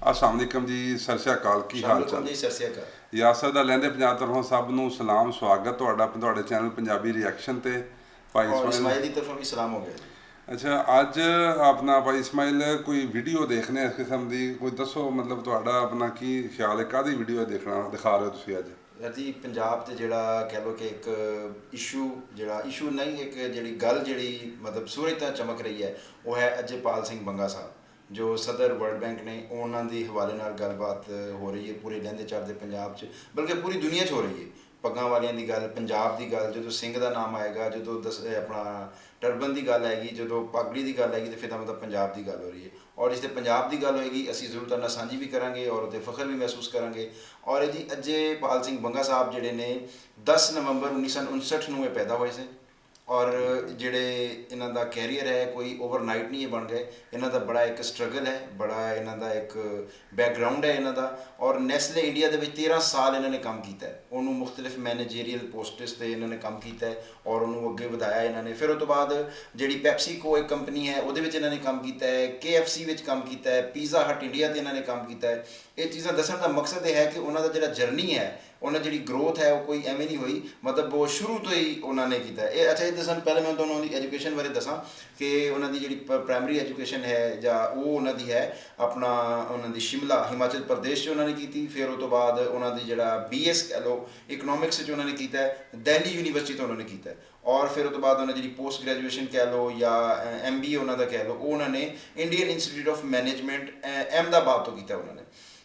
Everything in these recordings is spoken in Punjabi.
ਅਸਲਾਮ ਅਲੈਕਮ ਜੀ ਸਤਿ ਸ਼੍ਰੀ ਅਕਾਲ ਕੀ ਹਾਲ ਚਾਲ ਜੀ ਸਤਿ ਸ਼੍ਰੀ ਅਕਾਲ ਯਾਸਰ ਦਾ ਲਹਿੰਦੇ ਪੰਜਾਬ ਤਰਫੋਂ ਸਭ ਨੂੰ ਸਲਾਮ ਸਵਾਗਤ ਤੁਹਾਡਾ ਤੁਹਾਡੇ ਚੈਨਲ ਪੰਜਾਬੀ ਰਿਐਕਸ਼ਨ ਤੇ। ਭਾਈ ਇਸਮਾਈਲ ਦੀ ਤਰਫੋਂ ਵੀ ਸਲਾਮ ਹੋ ਗਿਆ ਜੀ। ਅੱਛਾ ਅੱਜ ਆਪਣਾ ਭਾਈ ਇਸਮਾਈਲ ਕੋਈ ਵੀਡੀਓ ਦੇਖਨੇ ਇਸ ਕਿਸਮ ਦੀ? ਕੋਈ ਦੱਸੋ ਮਤਲਬ ਤੁਹਾਡਾ ਆਪਣਾ ਕੀ ਖਿਆਲ ਹੈ? ਕਾਦੀ ਵੀਡੀਓ ਦੇਖਣਾ ਦਿਖਾ ਰਹੇ ਹੋ ਤੁਸੀਂ ਅੱਜ? ਜੀ ਪੰਜਾਬ ਤੇ ਜਿਹੜਾ ਕਹਿ ਲੋ ਕਿ ਇੱਕ ਇਸ਼ੂ ਜਿਹੜਾ ਇਸ਼ੂ ਨਹੀਂ ਇੱਕ ਜਿਹੜੀ ਗੱਲ ਜਿਹੜੀ ਮਤਲਬ ਸੂਰਜ ਤਾਂ ਚਮਕ ਰਹੀ ਹੈ ਉਹ ਹੈ ਅਜੇਪਾਲ ਸਿੰਘ ਬੰਗਾ ਸਾਹਿਬ। ਜੋ ਸਦਰ ਵਰਲਡ ਬੈਂਕ ਨੇ ਉਹਨਾਂ ਦੇ ਹਵਾਲੇ ਨਾਲ ਗੱਲਬਾਤ ਹੋ ਰਹੀ ਹੈ ਪੂਰੇ ਲਹਿੰਦੇ ਚੜ੍ਹਦੇ ਪੰਜਾਬ 'ਚ, ਬਲਕਿ ਪੂਰੀ ਦੁਨੀਆ 'ਚ ਹੋ ਰਹੀ ਹੈ। ਪੱਗਾਂ ਵਾਲਿਆਂ ਦੀ ਗੱਲ, ਪੰਜਾਬ ਦੀ ਗੱਲ, ਜਦੋਂ ਸਿੰਘ ਦਾ ਨਾਮ ਆਏਗਾ, ਜਦੋਂ ਦਸ ਆਪਣਾ ਟਰਬਨ ਦੀ ਗੱਲ ਆਏਗੀ, ਜਦੋਂ ਪਗੜੀ ਦੀ ਗੱਲ ਆਏਗੀ, ਤੇ ਫਿਰ ਤਾਂ ਮਤਲਬ ਪੰਜਾਬ ਦੀ ਗੱਲ ਹੋ ਰਹੀ ਹੈ। ਔਰ ਇਸ ਤੇ ਪੰਜਾਬ ਦੀ ਗੱਲ ਹੋਏਗੀ, ਅਸੀਂ ਜ਼ਰੂਰ ਤੁਹਾਡੇ ਨਾਲ ਸਾਂਝੀ ਵੀ ਕਰਾਂਗੇ ਔਰ ਤੇ ਫਖਰ ਵੀ ਮਹਿਸੂਸ ਕਰਾਂਗੇ। ਔਰ ਇਹ ਜੀ, ਅਜੇ ਪਾਲ ਸਿੰਘ ਬੰਗਾ ਸਾਹਿਬ ਜਿਹੜੇ ਨੇ 10 ਨਵੰਬਰ 1959 ਨੂੰ ਇਹ ਪੈਦਾ ਹੋਏ ਸੀ। ਔਰ ਜਿਹੜੇ ਇਹਨਾਂ ਦਾ ਕੈਰੀਅਰ ਹੈ, ਕੋਈ ਓਵਰਨਾਈਟ ਨਹੀਂ ਇਹ ਬਣ ਗਏ। ਇਹਨਾਂ ਦਾ ਬੜਾ ਇੱਕ ਸਟਰਗਲ ਹੈ, ਬੜਾ ਇਹਨਾਂ ਦਾ ਇੱਕ ਬੈਕਗ੍ਰਾਉਂਡ ਹੈ ਇਹਨਾਂ ਦਾ। ਔਰ ਨੈਸਲੇ ਇੰਡੀਆ ਦੇ ਵਿੱਚ 13 ਸਾਲ ਇਹਨਾਂ ਨੇ ਕੰਮ ਕੀਤਾ ਹੈ। ਉਹਨੂੰ ਮੁxtਲਿਫ ਮੈਨੇਜਰੀਅਲ ਪੋਸਟਸ ਤੇ ਇਹਨਾਂ ਨੇ ਕੰਮ ਕੀਤਾ ਹੈ ਔਰ ਉਹਨੂੰ ਅੱਗੇ ਵਧਾਇਆ ਇਹਨਾਂ ਨੇ। ਫਿਰ ਉਹ ਤੋਂ ਬਾਅਦ ਜਿਹੜੀ ਪੈਪਸੀਕੋ ਇੱਕ ਕੰਪਨੀ ਹੈ, ਉਹਦੇ ਵਿੱਚ ਇਹਨਾਂ ਨੇ ਕੰਮ ਕੀਤਾ ਹੈ। KFC ਵਿੱਚ ਕੰਮ ਕੀਤਾ ਹੈ। ਪੀਜ਼ਾ ਹਟ ਇੰਡੀਆ ਤੇ ਇਹਨਾਂ ਨੇ ਕੰਮ ਕੀਤਾ ਹੈ। ਇਹ ਚੀਜ਼ਾਂ ਦੱਸਣ ਦਾ ਮਕਸਦ ਇਹ ਹੈ ਕਿ ਉਹਨਾਂ ਦਾ ਜਿਹੜਾ ਜਰਨੀ ਹੈ ਉਹਨਾਂ ਜਿਹੜੀ ਗਰੋਥ ਹੈ ਉਹ ਕੋਈ ਐਵੇਂ ਨਹੀਂ ਹੋਈ। ਮਤਲਬ ਉਹ ਸ਼ੁਰੂ ਤੋਂ ਹੀ ਉਹਨਾਂ ਨੇ ਕੀਤਾ। ਇਹ ਅੱਛਾ ਇਹ ਦੱਸਣ ਪਹਿਲੇ ਮੈਂ ਤੁਹਾਨੂੰ ਉਹਦੀ ਐਜੂਕੇਸ਼ਨ ਬਾਰੇ ਦੱਸਾਂ ਕਿ ਉਹਨਾਂ ਦੀ ਜਿਹੜੀ ਪ੍ਰਾਇਮਰੀ ਐਜੂਕੇਸ਼ਨ ਹੈ ਜਾਂ ਉਹ ਉਹਨਾਂ ਦੀ ਹੈ, ਆਪਣਾ ਉਹਨਾਂ ਦੀ ਸ਼ਿਮਲਾ, ਹਿਮਾਚਲ ਪ੍ਰਦੇਸ਼ 'ਚ ਉਹਨਾਂ ਨੇ ਕੀਤੀ। ਫਿਰ ਉਹ ਤੋਂ ਬਾਅਦ ਉਹਨਾਂ ਦੀ ਜਿਹੜਾ ਬੀਐਸ ਕਹ ਲਓ ਇਕਨੋਮਿਕਸ 'ਚ ਉਹਨਾਂ ਨੇ ਕੀਤਾ। ਹੈ ਦਿੱਲੀ ਯੂਨੀਵਰਸਿਟੀ ਤੋਂ ਉਹਨਾਂ ਨੇ ਕੀਤਾ। ਔਰ ਫਿਰ ਉਹ ਤੋਂ ਬਾਅਦ ਉਹਨਾਂ ਜਿਹੜੀ ਪੋਸਟ ਗ੍ਰੈਜੂਏਸ਼ਨ ਕਹਿ ਲਓ ਜਾਂ ਐਮਬੀਏ ਉਹਨਾਂ ਦਾ ਕਹਿ ਲਓ ਉਹਨਾਂ ਨੇ Indian Institute of Management Ahmedabad ਤੋਂ ਕੀਤਾ ਉਹਨਾਂ ਨੇ।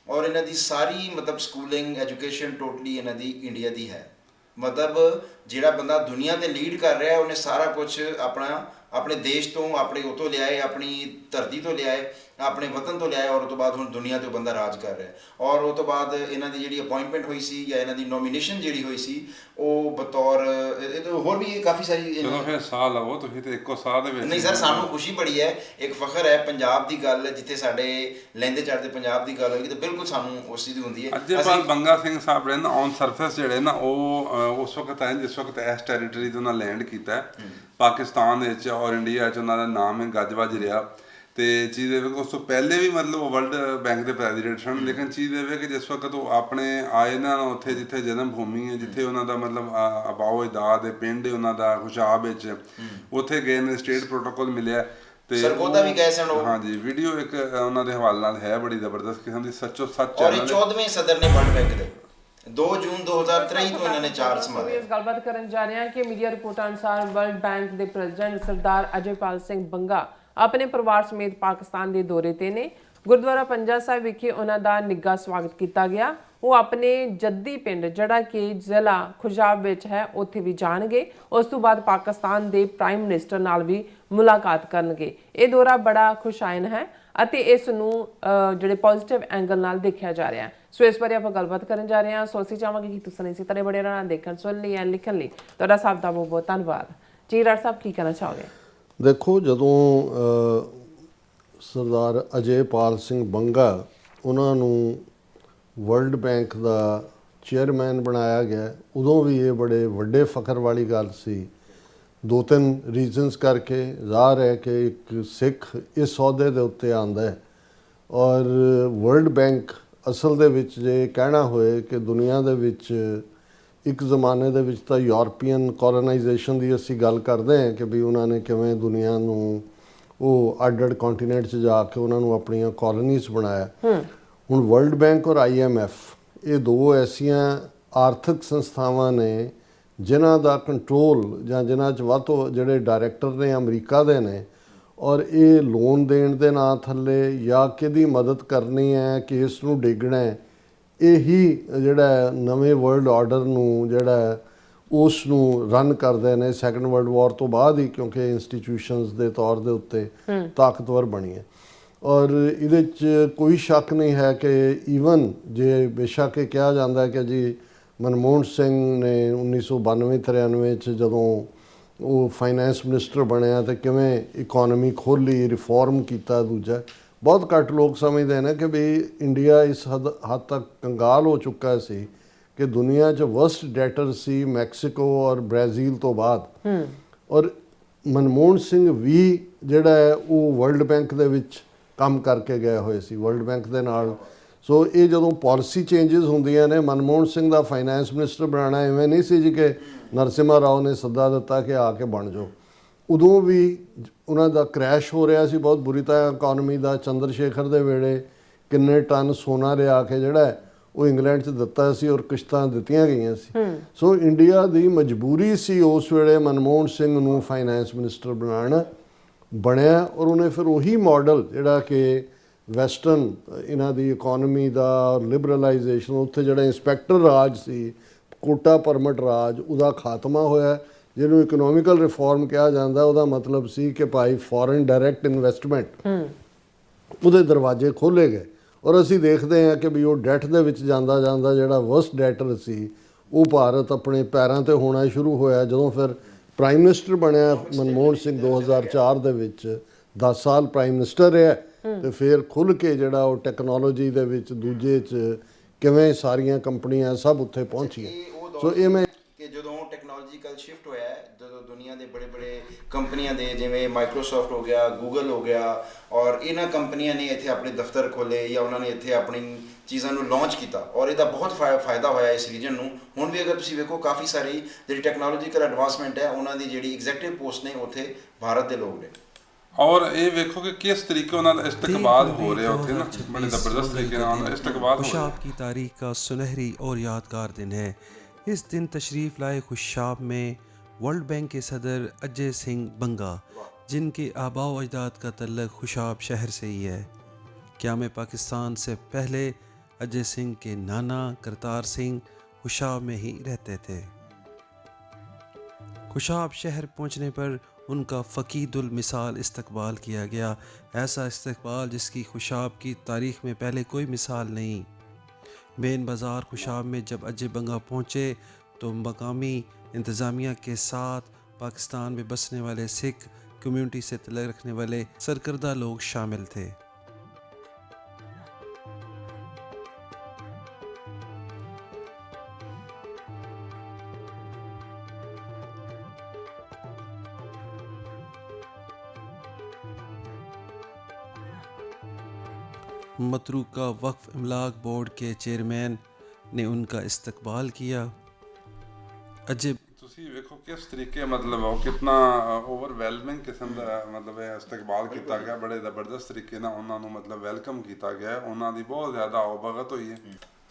ਔਰ ਇਹਨਾਂ ਦੀ ਸਾਰੀ ਮਤਲਬ ਸਕੂਲਿੰਗ ਐਜੂਕੇਸ਼ਨ ਟੋਟਲੀ ਇਹਨਾਂ ਦੀ ਇੰਡੀਆ ਦੀ ਹੈ। ਮਤਲਬ ਜਿਹੜਾ ਬੰਦਾ ਦੁਨੀਆ ਤੇ ਲੀਡ ਕਰ ਰਿਹਾ, ਉਹਨੇ ਸਾਰਾ ਕੁਝ ਆਪਣਾ, ਆਪਣੇ ਦੇਸ਼ ਤੋਂ, ਆਪਣੇ ਉਤੋਂ ਲਿਆਏ, ਆਪਣੀ ਧਰਤੀ ਤੋਂ ਲਿਆਏ। ਆਪਣੇ ਵਤਨ ਤੋਂ ਲਿਆਏ ਔਰ ਉਹ ਤੋਂ ਬਾਅਦ ਹੁਣ ਦੁਨੀਆ ਤੇ ਬੰਦਾ ਰਾਜ ਕਰ ਰਿਹਾ। ਔਰ ਉਹ ਤੋਂ ਬਾਅਦ ਇਹਨਾਂ ਦੀ ਜਿਹੜੀ ਅਪਾਇੰਟਮੈਂਟ ਹੋਈ ਸੀ ਜਾਂ ਇਹਨਾਂ ਦੀ ਨੋਮੀਨੇਸ਼ਨ ਜਿਹੜੀ ਹੋਈ ਸੀ ਉਹ ਬਤੌਰ ਇਹ ਤਾਂ ਹੋਰ ਵੀ ਕਾਫੀ ਸਾਰੀ ਚਲੋ ਫਿਰ ਸਾਹ ਲਵੋ ਤੁਸੀਂ ਤੇ ਇੱਕੋ ਸਾਹ ਦੇ ਵਿੱਚ ਨਹੀਂ ਸਰ ਸਾਨੂੰ ਖੁਸ਼ੀ ਬੜੀ ਹੈ ਇੱਕ ਫਖਰ ਹੈ ਪੰਜਾਬ ਦੀ ਗੱਲ ਜਿੱਥੇ ਸਾਡੇ ਲੈਂਦੇ ਚੜਦੇ ਪੰਜਾਬ ਦੀ ਗੱਲ ਹੋਏਗੀ ਤਾਂ ਬਿਲਕੁਲ ਸਾਨੂੰ ਉਸ ਦੀ ਹੁੰਦੀ ਹੈ ਅੱਜੇਪਾਲ ਬੰਗਾ ਸਿੰਘ ਸਾਹਿਬ ਜਿਹੜੇ ਨਾ ਔਨ ਸਰਫੇਸ ਜਿਹੜੇ ਨਾ ਉਹ ਉਸ ਵਕਤ ਹੈ ਜਿਸ ਵਕਤ ਇਸ ਟੈਰੀਟਰੀ ਤੋਂ ਉਹਨਾਂ ਲੈਂਡ ਕੀਤਾ। ਪਾਕਿਸਤਾਨ ਵਿੱਚ ਔਰ ਇੰਡੀਆ 'ਚ ਉਹਨਾਂ ਦਾ ਨਾਮ ਹੈ ਗੱਜਵੱਜ ਰਿਹਾ ਤੇ ਚੀਜ਼ ਦੇ ਵਿੱਚ ਉਸ ਤੋਂ ਪਹਿਲੇ ਵੀ ਮਤਲਬ ਉਹ ਵਰਲਡ ਬੈਂਕ ਦੇ ਪ੍ਰੈਜ਼ੀਡੈਂਟ ਸਨ ਲੇਕਿਨ ਚੀਜ਼ ਦੇ ਵਿੱਚ ਕਿ ਜਿਸ ਵਕਤ ਉਹ ਆਪਣੇ ਆਏ ਨਾ ਉੱਥੇ ਜਿੱਥੇ ਜਨਮ ਭੂਮੀ ਹੈ ਜਿੱਥੇ ਉਹਨਾਂ ਦਾ ਮਤਲਬ ਅਬਾਓ ਇਦਾਦ ਦੇ ਪਿੰਡ ਹੈ ਉਹਨਾਂ ਦਾ ਖੁਸ਼ਾਬ ਵਿੱਚ। ਉੱਥੇ ਗਏ ਨੇ ਸਟੇਟ ਪ੍ਰੋਟੋਕਾਲ ਮਿਲਿਆ ਤੇ ਸਰਗੋਦਾ ਵੀ ਗਏ ਸਨ ਉਹ। ਹਾਂਜੀ ਵੀਡੀਓ ਇੱਕ ਉਹਨਾਂ ਦੇ ਹਵਾਲੇ ਨਾਲ ਹੈ ਬੜੀ ਜ਼ਬਰਦਸਤ ਕਿਸਮ ਦੀ ਸੱਚੋ ਸੱਚ ਔਰ channel ਹੈ। 14ਵੇਂ ਸਦਰ ਨੇ ਵਰਲਡ ਬੈਂਕ ਦੇ। 2 ਜੂਨ 2023 ਤੋਂ ਇਹਨਾਂ ਨੇ ਚਾਰ ਇਸ ਗੱਲਬਾਤ ਕਰਨ ਜਾ ਰਹੇ ਹਾਂ ਕਿ ਮੀਡੀਆ ਰਿਪੋਰਟਾਂ ਅਨੁਸਾਰ ਵਰਲਡ ਬੈਂਕ ਦੇ ਪ੍ਰੈਜ਼ੀਡੈਂਟ ਸਰਦਾਰ ਅਜੇਪਾਲ ਸਿੰਘ ਬੰਗਾ ਆਪਣੇ ਪਰਿਵਾਰ ਸਮੇਤ ਪਾਕਿਸਤਾਨ ਦੇ ਦੌਰੇ ਤੇ ਨੇ। ਗੁਰਦੁਆਰਾ ਪੰਜਾ ਸਾਹਿਬ ਵਿਖੇ ਉਹਨਾਂ ਦਾ ਨਿੱਘਾ ਸਵਾਗਤ ਕੀਤਾ ਗਿਆ। ਉਹ ਆਪਣੇ ਜੱਦੀ ਪਿੰਡ, ਜਿਹੜਾ ਕਿ ਜ਼ਿਲ੍ਹਾ ਖੁਜਾਬ ਵਿੱਚ ਹੈ, ਉੱਥੇ ਵੀ ਜਾਣਗੇ। ਉਸ ਤੋਂ ਬਾਅਦ ਪਾਕਿਸਤਾਨ ਦੇ ਪ੍ਰਾਈਮ ਮਿਨਿਸਟਰ ਨਾਲ ਵੀ ਮੁਲਾਕਾਤ ਕਰਨਗੇ। ਇਹ ਦੌਰਾ ਬੜਾ ਖੁਸ਼ਾਇਨ ਹੈ ਅਤੇ ਇਸ ਨੂੰ ਜਿਹੜੇ ਪੋਜ਼ਿਟਿਵ ਐਂਗਲ ਨਾਲ ਦੇਖਿਆ ਜਾ ਰਿਹਾ ਹੈ। ਸੋ ਇਸ ਬਾਰੇ ਆਪਾਂ ਗੱਲਬਾਤ ਕਰਨ ਜਾ ਰਹੇ ਹਾਂ। ਸੋ ਅਸੀਂ ਚਾਹਾਂਗੇ ਕਿ ਤੁਸੀਂ ਇਸੇ ਤਰ੍ਹਾਂ ਬੜੇ ਰਹਿਣਾ ਦੇਖਣ, ਸੁਣ ਲਈ ਐਂ ਲਿਖਣ ਲਈ। ਤੁਹਾਡਾ ਸਭ ਦਾ ਬਹੁਤ ਬਹੁਤ ਧੰਨਵਾਦ। ਜੀ ਰਾਜ ਸਾਹਿਬ, ਕੀ ਕਹਿਣਾ ਚਾਹੋਗੇ? ਦੇਖੋ ਜਦੋਂ ਅ, ਸਰਦਾਰ ਅਜੇਪਾਲ ਸਿੰਘ ਬੰਗਾ ਉਹਨਾਂ ਨੂੰ ਵਰਲਡ ਬੈਂਕ ਦਾ ਚੇਅਰਮੈਨ ਬਣਾਇਆ ਗਿਆ ਉਦੋਂ ਵੀ ਇਹ ਬੜੇ ਵੱਡੇ ਫਖਰ ਵਾਲੀ ਗੱਲ ਸੀ। ਦੋ ਤਿੰਨ ਰੀਜ਼ਨਸ ਕਰਕੇ ਜ਼ਾਹਰ ਹੈ ਕਿ ਇੱਕ ਸਿੱਖ ਇਸ ਅਹੁਦੇ ਦੇ ਉੱਤੇ ਆਂਦਾ ਹੈ। ਔਰ ਵਰਲਡ ਬੈਂਕ ਅਸਲ ਦੇ ਵਿੱਚ ਜੇ ਕਹਿਣਾ ਹੋਏ ਕਿ ਦੁਨੀਆ ਦੇ ਵਿੱਚ ਇੱਕ ਜ਼ਮਾਨੇ ਦੇ ਵਿੱਚ ਤਾਂ ਯੂਰਪੀਅਨ ਕੋਲੋਨਾਈਜੇਸ਼ਨ ਦੀ ਅਸੀਂ ਗੱਲ ਕਰਦੇ ਹਾਂ ਕਿ ਵੀ ਉਹਨਾਂ ਨੇ ਕਿਵੇਂ ਦੁਨੀਆ ਨੂੰ ਉਹ ਅੱਡ-ਅੱਡ ਕੰਟੀਨੈਂਟ 'ਚ ਜਾ ਕੇ ਉਹਨਾਂ ਨੂੰ ਆਪਣੀਆਂ ਕਾਲੋਨੀਜ਼ ਬਣਾਇਆ। ਹੁਣ ਵਰਲਡ ਬੈਂਕ ਔਰ ਆਈਐਮਐਫ ਇਹ ਦੋ ਐਸੀਆਂ ਆਰਥਿਕ ਸੰਸਥਾਵਾਂ ਨੇ ਜਿਨ੍ਹਾਂ ਦਾ ਕੰਟਰੋਲ ਜਾਂ ਜਿਨ੍ਹਾਂ 'ਚ ਵੱਧ ਤੋਂ ਜਿਹੜੇ ਡਾਇਰੈਕਟਰ ਨੇ ਅਮਰੀਕਾ ਦੇ ਨੇ ਔਰ ਇਹ ਲੋਨ ਦੇਣ ਦੇ ਨਾਂ ਥੱਲੇ ਜਾਂ ਕਿਹਦੀ ਮਦਦ ਕਰਨੀ ਹੈ ਕਿ ਇਸ ਨੂੰ ਡੇਗਣਾ ਹੈ ਇਹੀ ਜਿਹੜਾ ਨਵੇਂ ਵਰਲਡ ਆਰਡਰ ਨੂੰ ਜਿਹੜਾ ਉਸ ਨੂੰ ਰਨ ਕਰਦੇ ਨੇ ਸੈਕੰਡ ਵਰਲਡ ਵਾਰ ਤੋਂ ਬਾਅਦ ਹੀ ਕਿਉਂਕਿ ਇੰਸਟੀਟਿਊਸ਼ਨਸ ਦੇ ਤੌਰ ਦੇ ਉੱਤੇ ਤਾਕਤਵਰ ਬਣੀ ਹੈ। ਔਰ ਇਹਦੇ 'ਚ ਕੋਈ ਸ਼ੱਕ ਨਹੀਂ ਹੈ ਕਿ ਈਵਨ ਜੇ ਬੇਸ਼ੱਕ ਇਹ ਕਿਹਾ ਜਾਂਦਾ ਹੈ ਕਿ ਜੀ ਮਨਮੋਹਨ ਸਿੰਘ ਨੇ 1992 93 ਚ ਜਦੋਂ ਉਹ ਫਾਈਨੈਂਸ ਮਿਨਿਸਟਰ ਬਣਿਆ ਤੇ ਕਿਵੇਂ ਇਕਨੋਮੀ ਖੋਲੀ ਰਿਫਾਰਮ ਕੀਤਾ ਦੂਜਾ ਬਹੁਤ ਘੱਟ ਲੋਕ ਸਮਝਦੇ ਨੇ ਕਿ ਵੀ ਇੰਡੀਆ ਇਸ ਹੱਦ ਹੱਦ ਤੱਕ ਕੰਗਾਲ ਹੋ ਚੁੱਕਾ ਸੀ ਕਿ ਦੁਨੀਆ 'ਚ ਵਰਸਟ ਡੈਟਰ ਸੀ ਮੈਕਸੀਕੋ ਔਰ ਬ੍ਰਾਜ਼ੀਲ ਤੋਂ ਬਾਅਦ। ਔਰ ਮਨਮੋਹਨ ਸਿੰਘ ਵੀ ਜਿਹੜਾ ਹੈ ਉਹ ਵਰਲਡ ਬੈਂਕ ਦੇ ਵਿੱਚ ਕੰਮ ਕਰਕੇ ਗਏ ਹੋਏ ਸੀ ਵਰਲਡ ਬੈਂਕ ਦੇ ਨਾਲ। ਸੋ ਇਹ ਜਦੋਂ ਪਾਲਿਸੀ ਚੇਂਜਸ ਹੁੰਦੀਆਂ ਨੇ ਮਨਮੋਹਨ ਸਿੰਘ ਦਾ ਫਾਈਨੈਂਸ ਮਿਨਿਸਟਰ ਬਣਾਉਣਾ ਐਵੇਂ ਨਹੀਂ ਸੀ ਜੀ ਕਿ ਨਰਸਿਮਹਾ ਰਾਓ ਨੇ ਸੱਦਾ ਦਿੱਤਾ ਕਿ ਆ ਕੇ ਬਣ ਜਾਓ। ਉਦੋਂ ਵੀ ਉਹਨਾਂ ਦਾ ਕ੍ਰੈਸ਼ ਹੋ ਰਿਹਾ ਸੀ ਬਹੁਤ ਬੁਰੀ ਤਰ੍ਹਾਂ ਇਕਨੋਮੀ ਦਾ ਚੰਦਰ ਸ਼ੇਖਰ ਦੇ ਵੇਲੇ ਕਿੰਨੇ ਟਨ ਸੋਨਾ ਲਿਆ ਕੇ ਜਿਹੜਾ ਉਹ ਇੰਗਲੈਂਡ 'ਚ ਦਿੱਤਾ ਸੀ ਔਰ ਕਿਸ਼ਤਾਂ ਦਿੱਤੀਆਂ ਗਈਆਂ ਸੀ। ਸੋ ਇੰਡੀਆ ਦੀ ਮਜਬੂਰੀ ਸੀ ਉਸ ਵੇਲੇ ਮਨਮੋਹਨ ਸਿੰਘ ਨੂੰ ਫਾਈਨੈਂਸ ਮਿਨਿਸਟਰ ਬਣਾਉਣਾ ਬਣਿਆ ਔਰ ਉਹਨੇ ਫਿਰ ਉਹੀ ਮਾਡਲ ਜਿਹੜਾ ਕਿ ਵੈਸਟਰਨ ਇਹਨਾਂ ਦੀ ਇਕਨੋਮੀ ਦਾ ਲਿਬਰਲਾਈਜੇਸ਼ਨ ਉੱਥੇ ਜਿਹੜਾ ਇੰਸਪੈਕਟਰ ਰਾਜ ਸੀ ਕੋਟਾ ਪਰਮਿਟ ਰਾਜ ਉਹਦਾ ਖਾਤਮਾ ਹੋਇਆ। ਜਿਹਨੂੰ ਇਕਨੋਮਿਕਲ ਰਿਫਾਰਮ ਕਿਹਾ ਜਾਂਦਾ ਉਹਦਾ ਮਤਲਬ ਸੀ ਕਿ ਭਾਈ ਫੋਰਨ ਡਾਇਰੈਕਟ ਇਨਵੈਸਟਮੈਂਟ ਉਹਦੇ ਦਰਵਾਜ਼ੇ ਖੋਲੇ ਗਏ। ਔਰ ਅਸੀਂ ਦੇਖਦੇ ਹਾਂ ਕਿ ਵੀ ਉਹ ਡੈਟ ਦੇ ਵਿੱਚ ਜਾਂਦਾ ਜਾਂਦਾ ਜਿਹੜਾ ਵਰਸਟ ਡੈਟਰ ਸੀ ਉਹ ਭਾਰਤ ਆਪਣੇ ਪੈਰਾਂ ਤੇ ਹੋਣਾ ਸ਼ੁਰੂ ਹੋਇਆ। ਜਦੋਂ ਫਿਰ ਪ੍ਰਾਈਮ ਮਿਨਿਸਟਰ ਬਣਿਆ ਮਨਮੋਹਨ ਸਿੰਘ 2004 ਦੇ ਵਿੱਚ 10 ਸਾਲ ਪ੍ਰਾਈਮ ਮਿਨਿਸਟਰ ਰਿਹਾ। ਤੇ ਫਿਰ ਖੁੱਲ ਕੇ ਜਿਹੜਾ ਉਹ ਟੈਕਨੋਲੋਜੀ ਦੇ ਵਿੱਚ ਦੂਜੇ ਚ ਕਿਵੇਂ ਸਾਰੀਆਂ ਕੰਪਨੀਆਂ ਸਭ ਉੱਥੇ ਪਹੁੰਚੀਆਂ। ਸੋ ਇਹ ਮੈਂ ਕਿ ਜਦੋਂ ਟੈਕਨੋਲੋਜੀਕਲ ਸ਼ਿਫਟ ਹੋਇਆ ਦੁਨੀਆ ਦੇ ਬੜੇ ਬੜੇ ਕੰਪਨੀਆਂ ਦੇ ਜਿਵੇਂ ਮਾਈਕਰੋਸਾਫਟ ਹੋ ਗਿਆ ਗੂਗਲ ਹੋ ਗਿਆ ਔਰ ਇਹਨਾਂ ਕੰਪਨੀਆਂ ਨੇ ਇੱਥੇ ਆਪਣੇ ਦਫ਼ਤਰ ਖੋਲੇ ਜਾਂ ਉਹਨਾਂ ਨੇ ਇੱਥੇ ਆਪਣੀ ਚੀਜ਼ਾਂ ਨੂੰ ਲਾਂਚ ਕੀਤਾ ਔਰ ਇਹਦਾ ਬਹੁਤ ਫਾ- ਫਾਇਦਾ ਹੋਇਆ ਇਸ ਰੀਜਨ ਨੂੰ ਹੁਣ ਵੀ ਅਗਰ ਤੁਸੀਂ ਵੇਖੋ ਕਾਫੀ ਸਾਰੀ ਜਿਹੜੀ ਟੈਕਨੋਲੋਜੀਕਲ ਐਡਵਾਂਸਮੈਂਟ ਹੈ ਉਹਨਾਂ ਦੀ ਜਿਹੜੀ ਐਗਜ਼ੈਕਟਿਵ ਪੋਸਟ ਨੇ ਉੱਥੇ ਭਾਰਤ ਦੇ ਲੋਕ ਨੇ ਔਰ ਇਹ ਵੇਖੋ ਕਿ ਕਿਸ ਤਰੀਕੇ ਉਹਨਾਂ ਦਾ ਇਸਤਕਬਾਲ ਹੋ ਰਿਹਾ ਉੱਥੇ ਨਾ ਬੜੇ ਜ਼ਬਰਦਸਤ ਤਰੀਕੇ ਨਾਲ ਉਹਨਾਂ ਦਾ ਇਸਤਕਬਾਲ ਹੋ ਰਿਹਾ खुशाब की तारीख का सुनहरी और यादगार दिन है इस दिन तशरीफ़ लाए खुशाब में ورلڈ بینک کے صدر اجے سنگھ بنگا، جن کی آباء و اجداد کا تعلق خوشاب شہر سے ہی ہے۔ کیا میں پاکستان سے پہلے اجے سنگھ کے نانا کرتار سنگھ خوشاب میں ہی رہتے تھے۔ خوشاب شہر پہنچنے پر ان کا فقید المثال استقبال کیا گیا۔ ایسا استقبال جس کی خوشاب کی تاریخ میں پہلے کوئی مثال نہیں۔ مین بازار خوشاب میں جب اجے بنگا پہنچے تو مقامی انتظامیہ کے ساتھ پاکستان میں بسنے والے سکھ کمیونٹی سے تلگ رکھنے والے سرکردہ لوگ شامل تھے۔ متروکہ وقف املاک بورڈ کے چیئرمین نے ان کا استقبال کیا۔ عجب ਕਿਸ ਤਰੀਕੇ ਮਤਲਬ ਉਹ ਕਿੰਨਾ ਓਵਰਵੈਲਮਿੰਗ ਕਿਸਮ ਦਾ ਮਤਲਬ ਹੈ ਇਸਤਕਬਾਲ ਕੀਤਾ ਗਿਆ ਬੜੇ ਜ਼ਬਰਦਸਤ ਤਰੀਕੇ ਨਾਲ ਉਹਨਾਂ ਨੂੰ ਮਤਲਬ ਵੈਲਕਮ ਕੀਤਾ ਗਿਆ ਉਹਨਾਂ ਦੀ ਬਹੁਤ ਜ਼ਿਆਦਾ ਆਉਭਗਤ ਹੋਈ ਹੈ।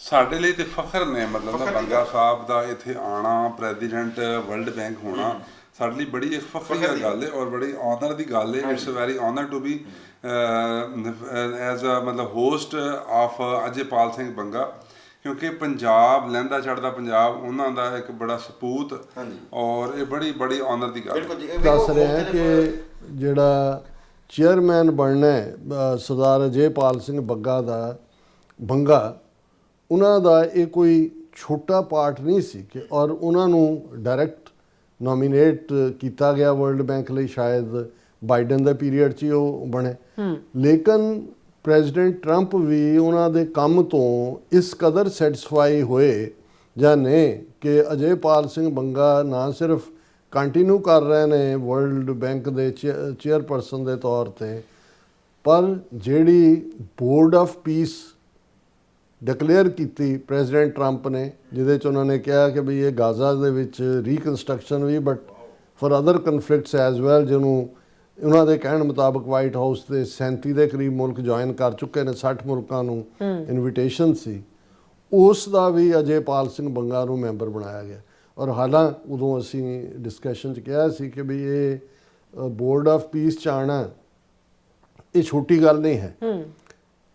ਸਾਡੇ ਲਈ ਤੇ ਫਖਰ ਨੇ ਮਤਲਬ ਨਾ ਬੰਗਾ ਸਾਹਿਬ ਦਾ ਇੱਥੇ ਆਣਾ ਪ੍ਰੈਜ਼ੀਡੈਂਟ ਵਰਲਡ ਬੈਂਕ ਹੋਣਾ ਸਾਡੇ ਲਈ ਬੜੀ ਇੱਕ ਫਖਰ ਦੀ ਗੱਲ ਹੈ ਔਰ ਬੜੀ ਆਨਰ ਦੀ ਗੱਲ ਹੈ। It's very honour to be as a ਮਤਲਬ ਹੋਸਟ ਆਫ ਅਜੇਪਾਲ ਸਿੰਘ ਬੰਗਾ। ਕਿਉਂਕਿ ਪੰਜਾਬ ਲਹਿੰਦਾ ਚੜਦਾ ਪੰਜਾਬ ਉਹਨਾਂ ਦਾ ਇੱਕ ਬੜਾ ਸਪੂਤ ਹਾਂਜੀ। ਔਰ ਇਹ ਬੜੀ ਬੜੀ ਆਨਰ ਦੀ ਗੱਲ ਦੱਸ ਰਹੇ ਹਾਂ ਕਿ ਜਿਹੜਾ ਚੇਅਰਮੈਨ ਬਣਨਾ ਹੈ ਸਰਦਾਰ ਅਜੇਪਾਲ ਸਿੰਘ ਬੱਗਾ ਦਾ ਬੰਗਾ ਉਹਨਾਂ ਦਾ ਇਹ ਕੋਈ ਛੋਟਾ ਪਾਰਟ ਨਹੀਂ ਸੀ ਕਿ ਔਰ ਉਹਨਾਂ ਨੂੰ ਡਾਇਰੈਕਟ ਨੋਮੀਨੇਟ ਕੀਤਾ ਗਿਆ ਵਰਲਡ ਬੈਂਕ ਲਈ ਸ਼ਾਇਦ ਬਾਈਡਨ ਦੇ ਪੀਰੀਅਡ 'ਚ ਹੀ ਉਹ ਬਣੇ। ਲੇਕਿਨ ਪ੍ਰੈਜ਼ੀਡੈਂਟ ਟਰੰਪ ਵੀ ਉਹਨਾਂ ਦੇ ਕੰਮ ਤੋਂ ਇਸ ਕਦਰ ਸੈਟੀਸਫਾਈ ਹੋਏ ਜਾਂ ਨੇ ਕਿ ਅਜੇ ਪਾਲ ਸਿੰਘ ਬੰਗਾ ਨਾ ਸਿਰਫ ਕੰਟੀਨਿਊ ਕਰ ਰਹੇ ਨੇ ਵਰਲਡ ਬੈਂਕ ਦੇ ਚੇਅਰਪਰਸਨ ਦੇ ਤੌਰ ਤੇ, ਪਰ ਜਿਹੜੀ ਬੋਰਡ ਆਫ ਪੀਸ ਡਿਕਲੇਅਰ ਕੀਤੀ ਪ੍ਰੈਜ਼ੀਡੈਂਟ ਟਰੰਪ ਨੇ, ਜਿਹਦੇ ਚ ਉਹਨਾਂ ਨੇ ਕਿਹਾ ਕਿ ਵੀ ਇਹ ਗਾਜ਼ਾ ਦੇ ਵਿੱਚ reconstruction we but for other conflicts as well ਜਿਹਨੂੰ ਉਹਨਾਂ ਦੇ ਕਹਿਣ ਮੁਤਾਬਕ ਵਾਈਟ ਹਾਊਸ ਦੇ 37 ਦੇ ਕਰੀਬ ਮੁਲਕ ਜੁਆਇਨ ਕਰ ਚੁੱਕੇ ਨੇ 60 ਮੁਲਕਾਂ ਨੂੰ ਇਨਵੀਟੇਸ਼ਨ ਸੀ। ਉਸ ਦਾ ਵੀ ਅਜੇਪਾਲ ਸਿੰਘ ਬੰਗਾ ਨੂੰ ਮੈਂਬਰ ਬਣਾਇਆ ਗਿਆ। ਔਰ ਹਾਲਾਂ ਉਦੋਂ ਅਸੀਂ ਡਿਸਕਸ਼ਨ 'ਚ ਕਿਹਾ ਸੀ ਕਿ ਵੀ ਇਹ ਬੋਰਡ ਆਫ ਪੀਸ ਚ ਆਉਣਾ ਇਹ ਛੋਟੀ ਗੱਲ ਨਹੀਂ ਹੈ।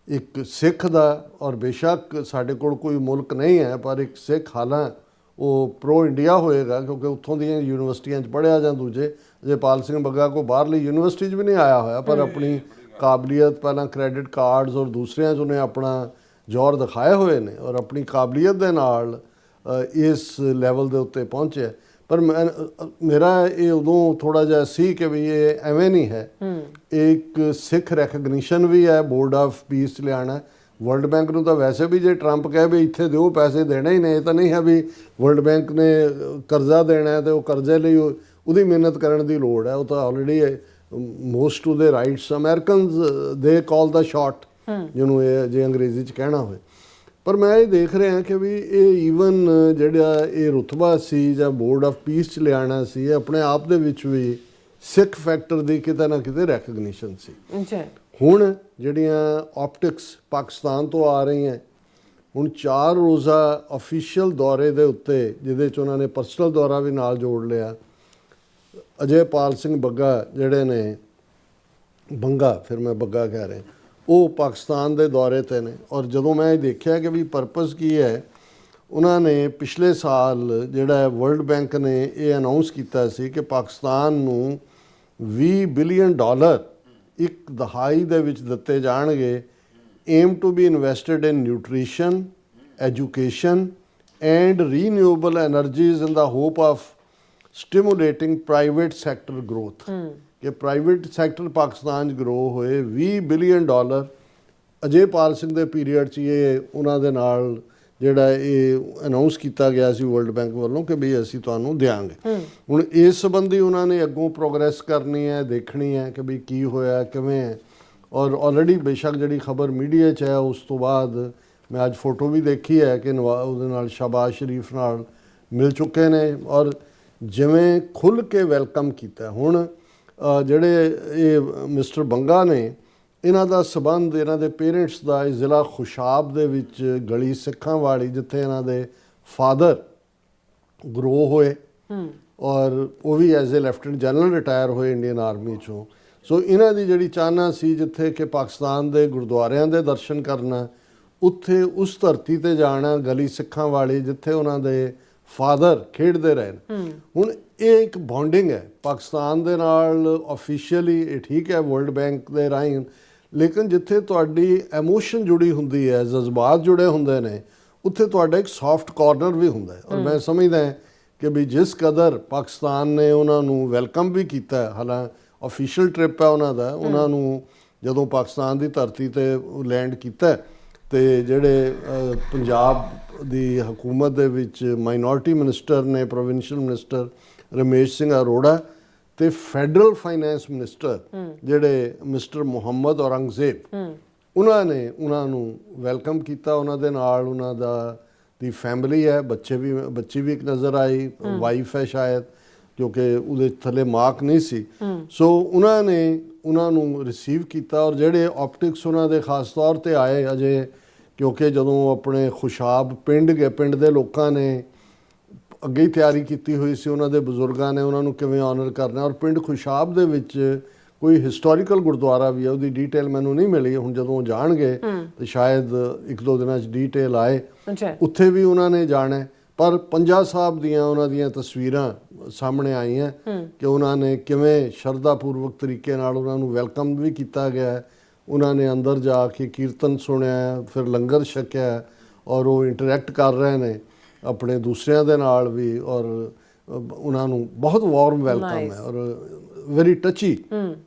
ਇੱਕ ਸਿੱਖ ਦਾ ਔਰ ਬੇਸ਼ੱਕ ਸਾਡੇ ਕੋਲ ਕੋਈ ਮੁਲਕ ਨਹੀਂ ਹੈ ਪਰ ਇੱਕ ਸਿੱਖ ਹਾਲਾਂ ਉਹ ਪ੍ਰੋ ਇੰਡੀਆ ਹੋਏਗਾ ਕਿਉਂਕਿ ਉੱਥੋਂ ਦੀਆਂ ਯੂਨੀਵਰਸਿਟੀਆਂ 'ਚ ਪੜ੍ਹਿਆ ਜਾਂ ਦੂਜੇ ਜੇਪਾਲ ਸਿੰਘ ਬੱਗਾ ਕੋ ਬਾਹਰਲੀ ਯੂਨੀਵਰਸਿਟੀ 'ਚ ਵੀ ਨਹੀਂ ਆਇਆ ਹੋਇਆ ਪਰ ਆਪਣੀ ਕਾਬਲੀਅਤ ਪਹਿਲਾਂ ਕ੍ਰੈਡਿਟ ਕਾਰਡਸ ਔਰ ਦੂਸਰਿਆਂ 'ਚ ਉਹਨੇ ਆਪਣਾ ਜ਼ੋਰ ਦਿਖਾਏ ਹੋਏ ਨੇ ਔਰ ਆਪਣੀ ਕਾਬਲੀਅਤ ਦੇ ਨਾਲ ਇਸ ਲੈਵਲ ਦੇ ਉੱਤੇ ਪਹੁੰਚਿਆ। ਪਰ ਮੇਰਾ ਇਹ ਉਦੋਂ ਥੋੜਾ ਜਿਹਾ ਸੀ ਕਿ ਵੀ ਇਹ ਐਵੇਂ ਨਹੀਂ ਹੈ। ਇੱਕ ਸਿੱਖ ਰੈਕਗਨੀਸ਼ਨ ਵੀ ਹੈ ਬੋਰਡ ਆਫ ਪੀਸ ਲਿਆਣਾ। ਵਰਲਡ ਬੈਂਕ ਨੂੰ ਤਾਂ ਵੈਸੇ ਵੀ ਜੇ ਟਰੰਪ ਕਹੇ ਵੀ ਇੱਥੇ ਦਿਓ ਪੈਸੇ ਦੇਣੇ ਹੀ ਨੇ ਇਹ ਤਾਂ ਨਹੀਂ ਹੈ ਵੀ ਵਰਲਡ ਬੈਂਕ ਨੇ ਕਰਜ਼ਾ ਦੇਣਾ ਹੈ ਤੇ ਉਹ ਕਰਜ਼ੇ ਲਈ ਉਹਦੀ ਮਿਹਨਤ ਕਰਨ ਦੀ ਲੋੜ ਹੈ ਉਹ ਤਾਂ already most to the rights Americans ਦੇ ਕਾਲ ਦਾ ਸ਼ਾਟ ਜਿਹਨੂੰ ਇਹ ਜੇ ਅੰਗਰੇਜ਼ੀ ਚ ਕਹਿਣਾ ਹੋਵੇ। ਪਰ ਮੈਂ ਇਹ ਦੇਖ ਰਿਹਾ ਕਿ ਵੀ ਇਹ ਈਵਨ ਜਿਹੜਾ ਇਹ ਰੁਤਬਾ ਸੀ ਜਾਂ ਬੋਰਡ ਆਫ ਪੀਸ ਚ ਲਿਆਣਾ ਸੀ ਇਹ ਆਪਣੇ ਆਪ ਦੇ ਵਿੱਚ ਵੀ ਸਿੱਖ ਫੈਕਟਰ ਦੀ ਕਿਤੇ ਨਾ ਕਿਤੇ ਰੈਕਗਨੀਸ਼ਨ ਸੀ। ਜੀ ਹੁਣ ਜਿਹੜੀਆਂ ਆਪਟਿਕਸ ਪਾਕਿਸਤਾਨ ਤੋਂ ਆ ਰਹੀਆਂ ਹੁਣ ਚਾਰ ਰੋਜ਼ਾ ਅਫੀਸ਼ੀਅਲ ਦੌਰੇ ਦੇ ਉੱਤੇ ਜਿਹਦੇ ਚ ਉਹਨਾਂ ਨੇ ਪਰਸਨਲ ਦੌਰਾ ਵੀ ਨਾਲ ਜੋੜ ਲਿਆ ਅਜੇ ਪਾਲ ਸਿੰਘ ਬੱਗਾ ਜਿਹੜੇ ਨੇ, ਬੰਗਾ, ਫਿਰ ਮੈਂ ਬੱਗਾ ਕਹਿ ਰਿਹਾ, ਉਹ ਪਾਕਿਸਤਾਨ ਦੇ ਦੌਰੇ ਤੇ ਨੇ। ਔਰ ਜਦੋਂ ਮੈਂ ਇਹ ਦੇਖਿਆ ਕਿ ਵੀ ਪਰਪਸ ਕੀ ਹੈ, ਉਹਨਾਂ ਨੇ ਪਿਛਲੇ ਸਾਲ ਜਿਹੜਾ ਵਰਲਡ ਬੈਂਕ ਨੇ ਇਹ ਅਨਾਉਂਸ ਕੀਤਾ ਸੀ ਕਿ ਪਾਕਿਸਤਾਨ ਨੂੰ 20 ਬਿਲੀਅਨ ਡਾਲਰ ਇੱਕ ਦਹਾਈ ਦੇ ਵਿੱਚ ਦਿੱਤੇ ਜਾਣਗੇ। Aim to be invested in nutrition education and renewable energies in the hope of stimulating private sector growth. ਕਿ ਪ੍ਰਾਈਵੇਟ ਸੈਕਟਰ ਪਾਕਿਸਤਾਨ 'ਚ ਗਰੋ ਹੋਏ 20 ਬਿਲੀਅਨ ਡਾਲਰ ਅਜੇਪਾਲ ਸਿੰਘ ਦੇ ਪੀਰੀਅਡ 'ਚ ਇਹ ਉਹਨਾਂ ਦੇ ਨਾਲ ਜਿਹੜਾ ਇਹ ਅਨਾਉਂਸ ਕੀਤਾ ਗਿਆ ਸੀ ਵਰਲਡ ਬੈਂਕ ਵੱਲੋਂ ਕਿ ਵੀ ਅਸੀਂ ਤੁਹਾਨੂੰ ਦੇਵਾਂਗੇ ਹੁਣ ਇਸ ਸੰਬੰਧੀ ਉਹਨਾਂ ਨੇ ਅੱਗੋਂ ਪ੍ਰੋਗਰੈਸ ਕਰਨੀ ਹੈ ਦੇਖਣੀ ਹੈ ਕਿ ਵੀ ਕੀ ਹੋਇਆ ਕਿਵੇਂ ਹੈ। ਔਰ ਆਲਰੇਡੀ ਬੇਸ਼ੱਕ ਜਿਹੜੀ ਖਬਰ ਮੀਡੀਆ 'ਚ ਹੈ ਉਸ ਤੋਂ ਬਾਅਦ ਮੈਂ ਅੱਜ ਫੋਟੋ ਵੀ ਦੇਖੀ ਹੈ ਕਿ ਉਹਦੇ ਨਾਲ ਸ਼ਾਬਾਸ਼ ਸ਼ਰੀਫ ਨਾਲ ਮਿਲ ਚੁੱਕੇ ਨੇ। ਔਰ ਜਿਵੇਂ ਖੁੱਲ ਕੇ ਵੈਲਕਮ ਕੀਤਾ। ਹੁਣ ਜਿਹੜੇ ਇਹ ਮਿਸਟਰ ਬੰਗਾ ਨੇ ਇਹਨਾਂ ਦਾ ਸਬੰਧ ਇਹਨਾਂ ਦੇ ਪੇਰੈਂਟਸ ਦਾ ਇਸ ਜ਼ਿਲ੍ਹਾ ਖੁਸ਼ਾਬ ਦੇ ਵਿੱਚ ਗਲੀ ਸਿੱਖਾਂ ਵਾਲੀ ਜਿੱਥੇ ਇਹਨਾਂ ਦੇ ਫਾਦਰ ਗਰੋ ਹੋਏ। ਔਰ ਉਹ ਵੀ as a lieutenant general retire ਹੋਏ ਇੰਡੀਅਨ ਆਰਮੀ ਚੋਂ। ਸੋ ਇਹਨਾਂ ਦੀ ਜਿਹੜੀ ਚਾਹਨਾ ਸੀ ਜਿੱਥੇ ਕਿ ਪਾਕਿਸਤਾਨ ਦੇ ਗੁਰਦੁਆਰਿਆਂ ਦੇ ਦਰਸ਼ਨ ਕਰਨਾ ਉੱਥੇ ਉਸ ਧਰਤੀ ਤੇ ਜਾਣਾ ਗਲੀ ਸਿੱਖਾਂ ਵਾਲੀ ਜਿੱਥੇ ਉਹਨਾਂ ਦੇ ਫਾਦਰ ਖੇਡਦੇ ਰਹੇ। ਹੁਣ ਇਹ ਇੱਕ ਬੌਂਡਿੰਗ ਹੈ। ਪਾਕਿਸਤਾਨ ਦੇ ਨਾਲ ਆਫੀਸ਼ੀਅਲੀ ਇਹ ਠੀਕ ਹੈ ਵਰਲਡ ਬੈਂਕ ਦੇ ਰਾਹੀਂ। ਲੇਕਿਨ ਜਿੱਥੇ ਤੁਹਾਡੀ ਐਮੋਸ਼ਨ ਜੁੜੀ ਹੁੰਦੀ ਹੈ ਜਜ਼ਬਾਤ ਜੁੜੇ ਹੁੰਦੇ ਨੇ ਉੱਥੇ ਤੁਹਾਡਾ ਇੱਕ ਸੌਫਟ ਕਾਰਨਰ ਵੀ ਹੁੰਦਾ ਹੈ। ਔਰ ਮੈਂ ਸਮਝਦਾ ਹਾਂ ਕਿ ਵੀ ਜਿਸ ਕਦਰ ਪਾਕਿਸਤਾਨ ਨੇ ਉਹਨਾਂ ਨੂੰ ਵੈਲਕਮ ਵੀ ਕੀਤਾ ਹਾਲਾਂ ਅਫੀਸ਼ੀਅਲ ਟ੍ਰਿਪ ਹੈ ਉਹਨਾਂ ਦਾ ਉਹਨਾਂ ਨੂੰ ਜਦੋਂ ਪਾਕਿਸਤਾਨ ਦੀ ਧਰਤੀ ਤੇ ਲੈਂਡ ਕੀਤਾ ਤੇ ਜਿਹੜੇ ਪੰਜਾਬ ਦੀ ਹਕੂਮਤ ਦੇ ਵਿੱਚ ਮਾਈਨੋਰਟੀ ਮਿਨਿਸਟਰ ਨੇ ਪ੍ਰੋਵਿੰਸ਼ੀਅਲ ਮਿਨਿਸਟਰ ਰਮੇਸ਼ ਸਿੰਘ ਅਰੋੜਾ ਤੇ ਫੈਡਰਲ ਫਾਈਨੈਂਸ ਮਿਨਿਸਟਰ ਜਿਹੜੇ ਮਿਸਟਰ ਮੁਹੰਮਦ ਔਰੰਗਜ਼ੇਬ ਉਹਨਾਂ ਨੇ ਉਹਨਾਂ ਨੂੰ ਵੈਲਕਮ ਕੀਤਾ। ਉਹਨਾਂ ਦੇ ਨਾਲ ਉਹਨਾਂ ਦਾ ਦੀ ਫੈਮਿਲੀ ਹੈ। ਬੱਚੇ ਵੀ ਬੱਚੀ ਵੀ ਇੱਕ ਨਜ਼ਰ ਆਈ। ਵਾਈਫ ਹੈ ਸ਼ਾਇਦ ਕਿਉਂਕਿ ਉਹਦੇ ਥੱਲੇ ਮਾਰਕ ਨਹੀਂ ਸੀ। ਸੋ ਉਹਨਾਂ ਨੇ ਉਹਨਾਂ ਨੂੰ ਰਿਸੀਵ ਕੀਤਾ ਔਰ ਜਿਹੜੇ ਆਪਟਿਕਸ ਉਹਨਾਂ ਦੇ ਖਾਸ ਤੌਰ ਤੇ ਆਏ ਅਜੇ ਕਿਉਂਕਿ ਜਦੋਂ ਆਪਣੇ ਖੁਸ਼ਾਬ ਪਿੰਡ ਗਏ ਪਿੰਡ ਦੇ ਲੋਕਾਂ ਨੇ ਅੱਗੇ ਹੀ ਤਿਆਰੀ ਕੀਤੀ ਹੋਈ ਸੀ ਉਹਨਾਂ ਦੇ ਬਜ਼ੁਰਗਾਂ ਨੇ ਉਹਨਾਂ ਨੂੰ ਕਿਵੇਂ ਆਨਰ ਕਰਨਾ ਔਰ ਪਿੰਡ ਖੁਸ਼ਾਬ ਦੇ ਵਿੱਚ ਕੋਈ ਹਿਸਟੋਰੀਕਲ ਗੁਰਦੁਆਰਾ ਵੀ ਹੈ ਉਹਦੀ ਡਿਟੇਲ ਮੈਨੂੰ ਨਹੀਂ ਮਿਲੀ ਹੁਣ ਜਦੋਂ ਜਾਣਗੇ ਤੇ ਸ਼ਾਇਦ ਇੱਕ ਦੋ ਦਿਨਾਂ 'ਚ ਡਿਟੇਲ ਆਏ। ਉੱਥੇ ਵੀ ਉਹਨਾਂ ਨੇ ਜਾਣਾ। ਪਰ ਪੰਜਾ ਸਾਹਿਬ ਦੀਆਂ ਉਹਨਾਂ ਦੀਆਂ ਤਸਵੀਰਾਂ ਸਾਹਮਣੇ ਆਈਆਂ ਕਿ ਉਹਨਾਂ ਨੇ ਕਿਵੇਂ ਸ਼ਰਧਾ ਪੂਰਵਕ ਤਰੀਕੇ ਨਾਲ ਉਹਨਾਂ ਨੂੰ ਵੈਲਕਮ ਵੀ ਕੀਤਾ ਗਿਆ। ਉਹਨਾਂ ਨੇ ਅੰਦਰ ਜਾ ਕੇ ਕੀਰਤਨ ਸੁਣਿਆ ਫਿਰ ਲੰਗਰ ਛਕਿਆ ਔਰ ਉਹ ਇੰਟਰੈਕਟ ਕਰ ਰਹੇ ਨੇ ਆਪਣੇ ਦੂਸਰਿਆਂ ਦੇ ਨਾਲ ਵੀ ਔਰ ਉਹਨਾਂ ਨੂੰ ਬਹੁਤ ਵਾਰਮ ਵੈਲਕਮ. ਹੈ ਔਰ ਵੈਰੀ ਟੱਚੀ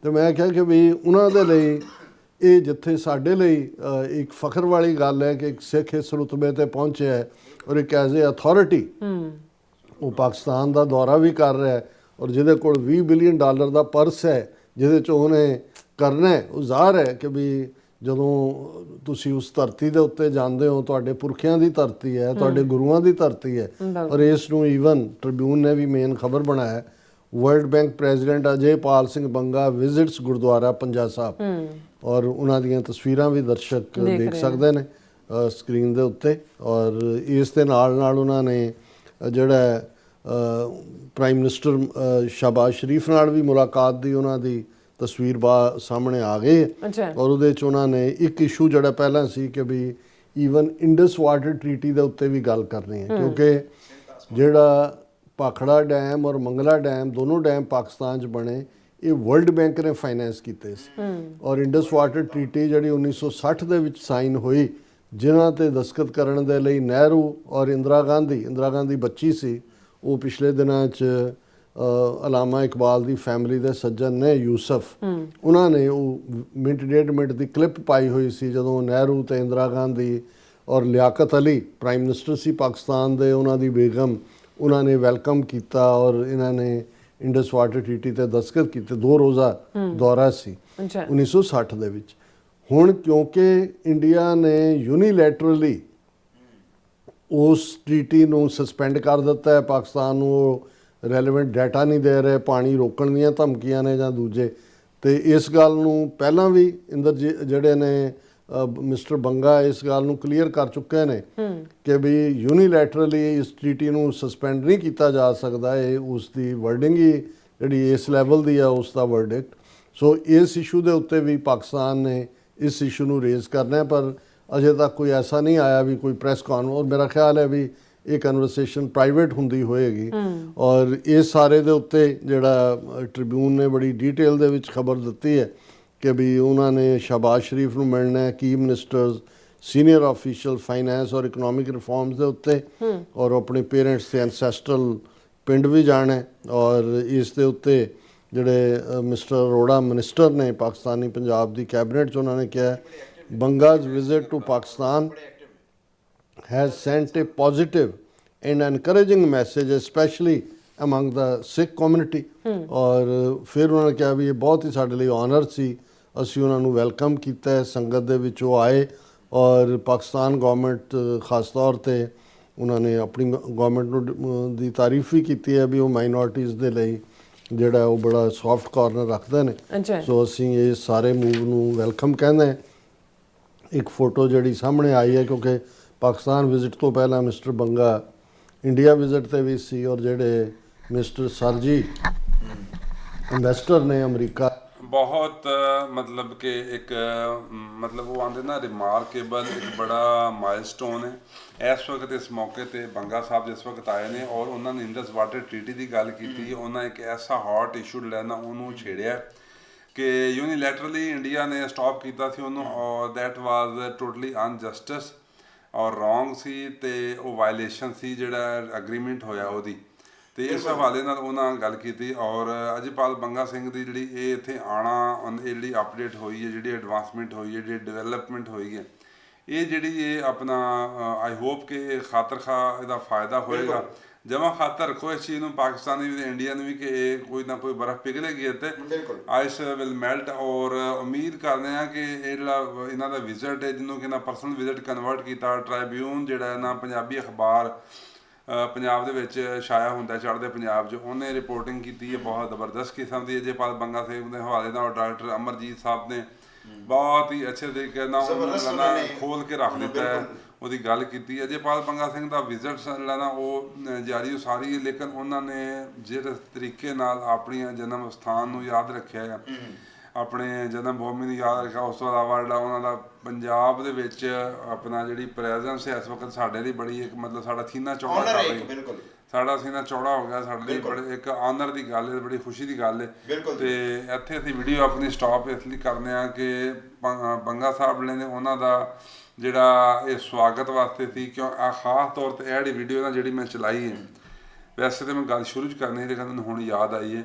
ਤੇ ਮੈਂ ਕਿਹਾ ਕਿ ਵੀ ਉਹਨਾਂ ਦੇ ਲਈ ਇਹ ਜਿੱਥੇ ਸਾਡੇ ਲਈ ਇੱਕ ਫਖਰ ਵਾਲੀ ਗੱਲ ਹੈ ਕਿ ਇੱਕ ਸਿੱਖ ਇਸ ਰੁਤਬੇ ਤੇ ਪਹੁੰਚਿਆ ਹੈ ਔਰ ਇੱਕ ਐਜ਼ ਅ ਅਥਾਰਟੀ ਉਹ ਪਾਕਿਸਤਾਨ ਦਾ ਦੌਰਾ ਵੀ ਕਰ ਰਿਹਾ ਹੈ ਔਰ ਜਿਹਦੇ ਕੋਲ 20 ਬਿਲੀਅਨ ਡਾਲਰ ਦਾ ਪਰਸ ਹੈ ਜਿਹਦੇ ਚ ਉਹਨੇ ਕਰਨਾ ਹੈ ਉਹ ਜ਼ਾਹਰ ਹੈ ਕਿ ਵੀ ਜਦੋਂ ਤੁਸੀਂ ਉਸ ਧਰਤੀ ਦੇ ਉੱਤੇ ਜਾਂਦੇ ਹੋ ਤੁਹਾਡੇ ਪੁਰਖਿਆਂ ਦੀ ਧਰਤੀ ਹੈ ਤੁਹਾਡੇ ਗੁਰੂਆਂ ਦੀ ਧਰਤੀ ਹੈ ਔਰ ਇਸ ਨੂੰ ਈਵਨ ਟ੍ਰਿਬਿਊਨ ਨੇ ਵੀ ਮੇਨ ਖਬਰ ਬਣਾਇਆ world bank president Ajay Pal Singh Banga visits Gurdwara Panja Sahib. ਔਰ ਉਹਨਾਂ ਦੀਆਂ ਤਸਵੀਰਾਂ ਵੀ ਦਰਸ਼ਕ ਦੇਖ ਸਕਦੇ ਨੇ। ਸਕਰੀਨ ਦੇ ਉੱਤੇ ਔਰ ਇਸ ਦੇ ਨਾਲ ਨਾਲ ਉਹਨਾਂ ਨੇ ਜਿਹੜਾ ਪ੍ਰਾਈਮ ਮਿਨਿਸਟਰ ਸ਼ਹਬਾਜ਼ ਸ਼ਰੀਫ ਨਾਲ ਵੀ ਮੁਲਾਕਾਤ ਦੀ ਉਹਨਾਂ ਦੀ ਤਸਵੀਰ ਬਾ ਸਾਹਮਣੇ ਆ ਗਈ। ਔਰ ਉਹਦੇ ਚ ਉਹਨਾਂ ਨੇ ਇੱਕ ਇਸ਼ੂ ਜਿਹੜਾ ਪਹਿਲਾਂ ਸੀ ਕਿ ਵੀ ਈਵਨ ਇੰਡਸ ਵਾਟਰ ਟ੍ਰੀਟੀ ਦੇ ਉੱਤੇ ਵੀ ਗੱਲ ਕਰਨੀ ਹੈ। ਕਿਉਂਕਿ ਜਿਹੜਾ ਭਾਖੜਾ ਡੈਮ ਔਰ ਮੰਗਲਾ ਡੈਮ ਦੋਨੋਂ ਡੈਮ ਪਾਕਿਸਤਾਨ 'ਚ ਬਣੇ ਇਹ ਵਰਲਡ ਬੈਂਕ ਨੇ ਫਾਈਨੈਂਸ ਕੀਤੇ ਸੀ। ਔਰ ਇੰਡਸ ਵਾਟਰ ਟ੍ਰੀਟੀ ਜਿਹੜੀ 1960 ਦੇ ਵਿੱਚ ਸਾਈਨ ਹੋਈ ਜਿਨ੍ਹਾਂ ਤੇ ਦਸਖਤ ਕਰਨ ਦੇ ਲਈ ਨਹਿਰੂ ਔਰ ਇੰਦਰਾ ਗਾਂਧੀ ਇੰਦਰਾ ਗਾਂਧੀ ਬੱਚੀ ਸੀ ਉਹ ਪਿਛਲੇ ਦਿਨਾਂ 'ਚ ਅਲਾਮਾ ਇਕਬਾਲ ਦੀ ਫੈਮਿਲੀ ਦੇ ਸੱਜਣ ਨੇ ਯੂਸਫ। ਉਹਨਾਂ ਨੇ ਉਹ ਮਿੰਟ ਡੇਢ ਮਿੰਟ ਦੀ ਕਲਿੱਪ ਪਾਈ ਹੋਈ ਸੀ ਜਦੋਂ ਨਹਿਰੂ ਤੇ ਇੰਦਰਾ ਗਾਂਧੀ ਔਰ ਲਿਆਕਤ ਅਲੀ ਪ੍ਰਾਈਮ ਮਿਨਿਸਟਰ ਸੀ ਪਾਕਿਸਤਾਨ ਦੇ ਉਹਨਾਂ ਦੀ ਬੇਗਮ ਉਹਨਾਂ ਨੇ ਵੈਲਕਮ ਕੀਤਾ ਔਰ ਇਹਨਾਂ ਨੇ ਇੰਡਸ ਵਾਟਰ ਟ੍ਰੀਟੀ ਤੇ ਦਸਤਖਤ ਕੀਤੇ ਦੋ ਰੋਜ਼ਾ ਦੌਰਾ ਸੀ ਅੱਛਾ। 1960 ਦੇ ਵਿੱਚ। ਹੁਣ ਕਿਉਂਕਿ ਇੰਡੀਆ ਨੇ ਯੂਨੀਲੈਟਰਲੀ ਉਸ ਟ੍ਰੀਟੀ ਨੂੰ ਸਸਪੈਂਡ ਕਰ ਦਿੱਤਾ ਹੈ ਪਾਕਿਸਤਾਨ ਨੂੰ ਉਹ ਰੈਲੇਵੈਂਟ ਡਾਟਾ ਨਹੀਂ ਦੇ ਰਹੇ ਪਾਣੀ ਰੋਕਣ ਦੀਆਂ ਧਮਕੀਆਂ ਨੇ ਜਾਂ ਦੂਜੇ। ਤੇ ਇਸ ਗੱਲ ਨੂੰ ਪਹਿਲਾਂ ਵੀ ਇੰਦਰ ਜੀ- ਜਿਹੜੇ ਨੇ ਮਿਸਟਰ ਬੰਗਾ ਇਸ ਗੱਲ ਨੂੰ ਕਲੀਅਰ ਕਰ ਚੁੱਕੇ ਨੇ ਕਿ ਵੀ ਯੂਨੀਲੈਟਰਲੀ ਇਸ ਟ੍ਰੀਟੀ ਨੂੰ ਸਸਪੈਂਡ ਨਹੀਂ ਕੀਤਾ ਜਾ ਸਕਦਾ ਇਹ ਉਸ ਦੀ ਵਰਡਿੰਗ ਹੀ ਜਿਹੜੀ ਇਸ ਲੈਵਲ ਦੀ ਆ ਉਸ ਦਾ ਵਰਡਿਕਟ ਸੋ ਇਸ ਇਸ਼ੂ ਦੇ ਉੱਤੇ ਵੀ ਪਾਕਿਸਤਾਨ ਨੇ ਇਸ ਇਸ਼ੂ ਨੂੰ ਰੇਜ਼ ਕਰਨਾ ਹੈ ਪਰ ਅਜੇ ਤੱਕ ਕੋਈ ਐਸਾ ਨਹੀਂ ਆਇਆ ਵੀ ਕੋਈ ਪ੍ਰੈਸ ਕਾਨਫਰੰਸ ਮੇਰਾ ਖਿਆਲ ਹੈ ਵੀ ਇਹ ਕਨਵਰਸੇਸ਼ਨ ਪ੍ਰਾਈਵੇਟ ਹੁੰਦੀ ਹੋਏਗੀ। ਔਰ ਇਸ ਸਾਰੇ ਦੇ ਉੱਤੇ ਜਿਹੜਾ ਟ੍ਰਿਬਿਊਨ ਨੇ ਬੜੀ ਡਿਟੇਲ ਦੇ ਵਿੱਚ ਖਬਰ ਦਿੱਤੀ ਹੈ ਕਿ ਵੀ ਉਹਨਾਂ ਨੇ ਸ਼ਹਬਾਜ਼ ਸ਼ਰੀਫ ਨੂੰ ਮਿਲਣਾ ਹੈ ਕੀ ਮਿਨਿਸਟਰਸ ਸੀਨੀਅਰ ਆਫੀਸ਼ੀਅਲ ਫਾਈਨੈਂਸ ਔਰ ਇਕਨੋਮਿਕ ਰਿਫਾਰਮਸ ਦੇ ਉੱਤੇ। ਔਰ ਆਪਣੇ ਪੇਰੈਂਟਸ ਦੇ ਐਂਸੈਸਟਰਲ ਪਿੰਡ ਵੀ ਜਾਣਾ ਹੈ ਔਰ ਇਸ ਦੇ ਉੱਤੇ ਜਿਹੜੇ ਮਿਸਟਰ ਅਰੋੜਾ ਮਿਨਿਸਟਰ ਨੇ ਪਾਕਿਸਤਾਨੀ ਪੰਜਾਬ ਦੀ ਕੈਬਨਿਟ ਚ ਉਹਨਾਂ ਨੇ ਕਿਹਾ Banga's visit to Pakistan has sent a positive and encouraging message especially among the Sikh community. ਔਰ ਫਿਰ ਉਹਨਾਂ ਨੇ ਕਿਹਾ ਵੀ ਇਹ ਬਹੁਤ ਹੀ ਸਾਡੇ ਲਈ ਆਨਰ ਸੀ ਅਸੀਂ ਉਹਨਾਂ ਨੂੰ ਵੈਲਕਮ ਕੀਤਾ ਹੈ ਸੰਗਤ ਦੇ ਵਿੱਚ ਉਹ ਆਏ ਔਰ ਪਾਕਿਸਤਾਨ ਗਵਰਨਮੈਂਟ ਖਾਸ ਤੌਰ ਤੇ ਉਹਨਾਂ ਨੇ ਆਪਣੀ ਗਵਰਨਮੈਂਟ ਨੂੰ ਦੀ ਤਾਰੀਫ ਵੀ ਕੀਤੀ ਹੈ ਵੀ ਉਹ ਮਾਈਨੋਰਟੀਜ਼ ਦੇ ਲਈ ਜਿਹੜਾ ਉਹ ਬੜਾ ਸੌਫਟ ਕਾਰਨਰ ਰੱਖਦੇ ਨੇ। ਸੋ ਅਸੀਂ ਇਹ ਸਾਰੇ ਮੂਵ ਨੂੰ ਵੈਲਕਮ ਕਹਿੰਦੇ ਹਾਂ। ਇੱਕ ਫੋਟੋ ਜਿਹੜੀ ਸਾਹਮਣੇ ਆਈ ਹੈ ਕਿਉਂਕਿ ਪਾਕਿਸਤਾਨ ਵਿਜ਼ਿਟ ਤੋਂ ਪਹਿਲਾਂ ਮਿਸਟਰ ਬੰਗਾ ਇੰਡੀਆ ਵਿਜ਼ਿਟ ਤੇ ਵੀ ਸੀ ਔਰ ਜਿਹੜੇ ਮਿਸਟਰ ਸਰਜੀ ਇਨਵੈਸਟਰ ਨੇ ਅਮਰੀਕਾ ਬਹੁਤ ਮਤਲਬ ਕਿ ਇੱਕ ਮਤਲਬ ਉਹ ਆਂਦੇ ਨਾ ਰਿਮਾਰਕੇਬਲ ਇੱਕ ਬੜਾ ਮਾਈਲਸਟੋਨ ਹੈ। ਇਸ ਵਕਤ ਇਸ ਮੌਕੇ ਤੇ ਬੰਗਾ ਸਾਹਿਬ ਜਿਸ ਵਕਤ ਆਏ ਨੇ ਔਰ ਉਹਨਾਂ ਨੇ ਇੰਡਸ ਵਾਟਰ ਟ੍ਰੀਟੀ ਦੀ ਗੱਲ ਕੀਤੀ ਉਹਨਾਂ ਇੱਕ ਐਸਾ ਹੌਟ ਇਸ਼ੂ ਲੈਣਾ ਉਹਨੂੰ ਛੇੜਿਆ ਕਿ ਯੂਨੀਲੈਟਰਲੀ ਇੰਡੀਆ ਨੇ ਸਟਾਪ ਕੀਤਾ ਸੀ ਉਹਨੂੰ ਔਰ ਦੈਟ ਵਾਸ ਟੋਟਲੀ ਅਨਜਸਟਿਸ ਔਰ ਰੋਂਗ ਸੀ ਤੇ ਉਹ ਵਾਇਲੇਸ਼ਨ ਸੀ ਜਿਹੜਾ ਐਗਰੀਮੈਂਟ ਹੋਇਆ ਉਹਦੀ। ਤੇ ਇਸ ਹਵਾਲੇ ਨਾਲ ਉਹਨਾਂ ਗੱਲ ਕੀਤੀ ਔਰ ਅਜੀਪਾਲ ਬੰਗਾ ਸਿੰਘ ਦੀ ਜਿਹੜੀ ਇਹ ਇੱਥੇ ਆਣਾ ਇਹ ਜਿਹੜੀ ਅਪਡੇਟ ਹੋਈ ਹੈ ਜਿਹੜੀ ਐਡਵਾਂਸਮੈਂਟ ਹੋਈ ਹੈ ਜਿਹੜੀ ਡਿਵੈਲਪਮੈਂਟ ਹੋਈ ਹੈ ਇਹ ਜਿਹੜੀ ਇਹ ਆਪਣਾ ਆਈ ਹੋਪ ਕਿ ਖਾਤਰ ਖਾ ਇਹਦਾ ਫਾਇਦਾ ਹੋਏਗਾ ਜਮਾ ਖਾਤਰ ਰੱਖੋ ਇਸ ਚੀਜ਼ ਨੂੰ ਪਾਕਿਸਤਾਨੀ ਵੀ ਤੇ ਇੰਡੀਆ ਨੂੰ ਵੀ ਕਿ ਇਹ ਕੋਈ ਨਾ ਕੋਈ ਬਰਫ਼ ਪਿਘਲੇਗੀ ਇੱਥੇ ਬਿਲਕੁਲ। ਆਈਸ ਵਿਲ ਮੈਲਟ ਔਰ ਉਮੀਦ ਕਰਦੇ ਆ ਕਿ ਇਹ ਜਿਹੜਾ ਇਹਨਾਂ ਦਾ ਵਿਜ਼ਿਟ ਹੈ ਜਿਹਨੂੰ ਕਿ ਨਾ ਪਰਸਨਲ ਵਿਜ਼ਿਟ ਕਨਵਰਟ ਕੀਤਾ ਟ੍ਰਾਈਬਿਊਨ ਜਿਹੜਾ ਨਾ ਪੰਜਾਬੀ ਅਖਬਾਰ ਪੰਜਾਬ ਦੇ ਵਿੱਚ ਛਾਇਆ ਹੁੰਦਾ ਚੜ੍ਹਦੇ ਪੰਜਾਬ 'ਚ। ਉਹਨੇ ਰਿਪੋਰਟਿੰਗ ਕੀਤੀ ਹੈ ਬਹੁਤ ਜ਼ਬਰਦਸਤ ਕਿਸਮ ਦੀ ਅਜੇਪਾਲ ਬੰਗਾ ਸਾਹਿਬ ਦੇ ਹਵਾਲੇ ਨਾਲ ਡਾਕਟਰ ਅਮਰਜੀਤ ਸਾਹਿਬ ਨੇ ਬਹੁਤ ਹੀ ਅੱਛੇ ਤਰੀਕੇ ਨਾਲ ਉਹਨੂੰ ਨੇ ਖੋਲ ਕੇ ਰੱਖ ਦਿੱਤਾ ਹੈ। ਉਹਦੀ ਗੱਲ ਕੀਤੀ ਹੈ। ਅਜੇਪਾਲ ਬੰਗਾ ਸਿੰਘ ਦਾ ਵਿਜ਼ਿਟ ਨਾ ਉਹ ਜਾਰੀ ਉਸਾਰੀ ਹੈ ਲੇਕਿਨ ਉਹਨਾਂ ਨੇ ਜਿਹੜੇ ਤਰੀਕੇ ਨਾਲ ਆਪਣੀਆਂ ਜਨਮ ਸਥਾਨ ਨੂੰ ਯਾਦ ਰੱਖਿਆ ਹੈ। ਆਪਣੇ ਜਨਮ ਭੂਮੀ ਨੂੰ ਯਾਦ ਰੱਖਿਆ ਉਸ ਤੋਂ ਇਲਾਵਾ ਜਿਹੜਾ ਉਹਨਾਂ ਦਾ ਪੰਜਾਬ ਦੇ ਵਿੱਚ ਆਪਣਾ ਜਿਹੜੀ ਪ੍ਰੈਜ਼ੈਂਸ ਹੈ ਇਸ ਵਕਤ ਸਾਡੇ ਲਈ ਬੜੀ ਇੱਕ ਮਤਲਬ ਸਾਡਾ ਸੀਨਾ ਚੌੜਾ ਕਰ ਰਹੀ ਬਿਲਕੁਲ ਸਾਡਾ ਸੀਨਾ ਚੌੜਾ ਹੋ ਗਿਆ ਸਾਡੇ ਲਈ। ਬੜੇ ਇੱਕ ਆਨਰ ਦੀ ਗੱਲ ਹੈ ਬੜੀ ਖੁਸ਼ੀ ਦੀ ਗੱਲ ਹੈ। ਤੇ ਇੱਥੇ ਅਸੀਂ ਵੀਡੀਓ ਆਪਣੀ ਸਟਾਪ ਇਸ ਲਈ ਕਰਨੇ ਆ ਕਿ ਬੰਗਾ ਸਾਹਿਬ ਨੇ ਉਹਨਾਂ ਦਾ ਜਿਹੜਾ ਇਹ ਸਵਾਗਤ ਵਾਸਤੇ ਸੀ ਕਿਉਂ ਆ ਖਾਸ ਤੌਰ ਤੇ ਇਹ ਜਿਹੜੀ ਵੀਡੀਓ ਨਾ ਜਿਹੜੀ ਮੈਂ ਚਲਾਈ ਹੈ ਵੈਸੇ ਤੇ ਮੈਂ ਗੱਲ ਸ਼ੁਰੂ ਚ ਕਰਨੀ ਸੀ ਲੇਕਿਨ ਹੁਣ ਯਾਦ ਆਈ ਹੈ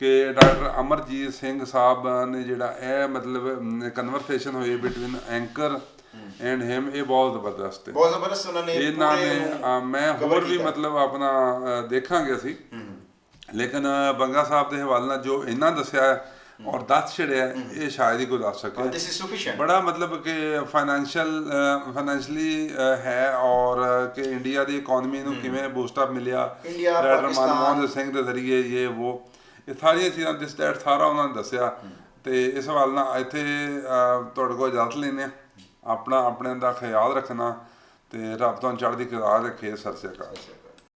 ਕਿ ਡਾਕਟਰ ਅਮਰਜੀਤ ਸਿੰਘ ਸਾਹਿਬ ਨੇ ਜਿਹੜਾ ਇਹ ਮਤਲਬ ਕਨਵਰਸੇਸ਼ਨ ਹੋਈ ਬਿਟਵੀਨ ਐਂਕਰ ਐਂਡ ਹਿਮ ਇਹ ਬਹੁਤ ਜ਼ਬਰਦਸਤ ਹੈ। ਬਹੁਤ ਜ਼ਬਰਦਤ ਉਹਨਾਂ ਨੇ ਇਹਨਾਂ ਨੇ ਮੈਂ ਹੋਰ ਵੀ। ਮਤਲਬ ਆਪਣਾ ਦੇਖਾਂਗੇ ਅਸੀਂ। ਲੇਕਿਨ ਬੰਗਾ ਸਾਹਿਬ ਦੇ ਹਵਾਲੇ ਨਾਲ ਜੋ ਇਹਨਾਂ ਦੱਸਿਆ ਹੈ ਔਰ ਦੱਸ ਛੜਿਆ ਇਹ ਸ਼ਾਇਦ ਹੀ ਕੋਈ ਦੱਸ ਸਕੇ। ਦਿਸ ਇਜ਼ ਸਫੀਸ਼ੀਐਂਟ ਬੜਾ ਮਤਲਬ ਕਿ ਫਾਈਨੈਂਸ਼ੀਅਲ ਫਾਈਨੈਂਸ਼ੀਅਲੀ ਹੈ ਔਰ ਕਿ ਇੰਡੀਆ ਦੀ ਇਕਨੋਮੀ ਨੂੰ ਕਿਵੇਂ ਬੂਸਟ ਅਪ ਮਿਲਿਆ। India, doctor Pakistan. Manmohan Singh ਦੇ ਜ਼ਰੀਏ ਇਹ ਉਹ ਇਹ ਸਾਰੀਆਂ ਚੀਜ਼ਾਂ ਦਿਸ ਦੈਟ ਸਾਰਾ ਉਹਨਾਂ ਨੇ ਦੱਸਿਆ ਤੇ ਇਸ ਹਵਾਲੇ ਨਾਲ ਇੱਥੇ ਅ, ਤੁਹਾਡੇ ਕੋਲ ਇਜਾਜ਼ਤ ਲੈਨੇ ਆ ਆਪਣਾ ਆਪਣੇ ਦਾ ਖਿਆਲ ਰੱਖਣਾ ਤੇ ਰੱਬ ਤੋਂ ਚੜ੍ਹਦੀ ਕਲਾ ਰੱਖੇ ਸਤਿ ਸ਼੍ਰੀ ਅਕਾਲ।